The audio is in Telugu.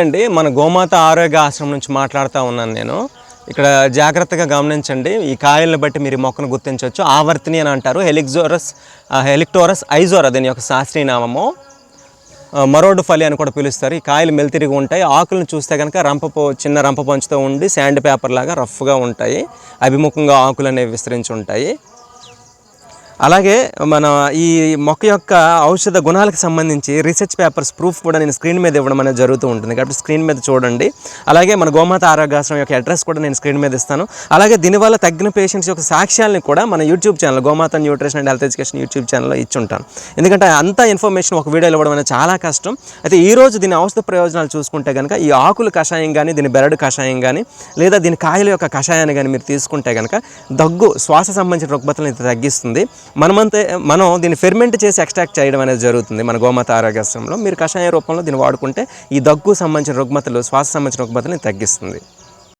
అండి మన గోమాత ఆరోగ్య ఆశ్రమం నుంచి మాట్లాడుతూ ఉన్నాను నేను. ఇక్కడ జాగ్రత్తగా గమనించండి ఈ కాయలను బట్టి మీరు మొక్కను గుర్తించవచ్చు. ఆవర్తిని అని అంటారు హెలిక్జోరస్ హెలిక్టోరస్ ఐజోరా దీని యొక్క శాస్త్రీయ నామము. మరోడు ఫలి అని కూడా పిలుస్తారు. ఈ కాయలు మెలితిరిగి ఉంటాయి. ఆకులను చూస్తే కనుక రంపపు చిన్న రంప పంచుతో ఉండి శాండ్ పేపర్ లాగా రఫ్గా ఉంటాయి. అభిముఖంగా ఆకులు అనేవి విస్తరించి ఉంటాయి. అలాగే మన ఈ మొక్క యొక్క ఔషధ గుణాలకు సంబంధించి రీసెర్చ్ పేపర్స్ ప్రూఫ్ కూడా నేను స్క్రీన్ మీద ఇవ్వడం అనేది జరుగుతూ ఉంటుంది. కాబట్టి స్క్రీన్ మీద చూడండి. అలాగే మన గోమాత ఆరోగ్యాశ్రమం యొక్క అడ్రస్ కూడా నేను స్క్రీన్ మీద ఇస్తాను. అలాగే దీనివల్ల తగ్గిన పేషెంట్స్ యొక్క సాక్ష్యాలను కూడా మన YouTube channel Gomata nutrition and health education YouTube ఛానల్లో ఇచ్చి ఉంటాను ఎందుకంటే అంత ఇన్ఫర్మేషన్ ఒక వీడియోలో ఇవ్వడం అనేది చాలా కష్టం. అయితే ఈ రోజు దీని ఔషధ ప్రయోజనాలు చూసుకుంటే కనుక ఈ ఆకుల కషాయం కానీ దీని బెరడు కషాయం కానీ లేదా దీని కాయల యొక్క కషాయాన్ని కానీ మీరు తీసుకుంటే కనుక దగ్గు శ్వాస సంబంధించిన రుగ్మతలను ఇది తగ్గిస్తుంది. మనమంతే మనం దీన్ని ఫెర్మెంట్ చేసి ఎక్స్ట్రాక్ట్ చేయడం అనేది జరుగుతుంది మన గోమాత ఆరోగ్యాశ్రమంలో. మీరు కషాయ రూపంలో దీన్ని వాడుకుంటే ఈ దగ్గు సంబంధించిన రుగ్మతలు శ్వాస సంబంధించిన రుగ్మతని తగ్గిస్తుంది.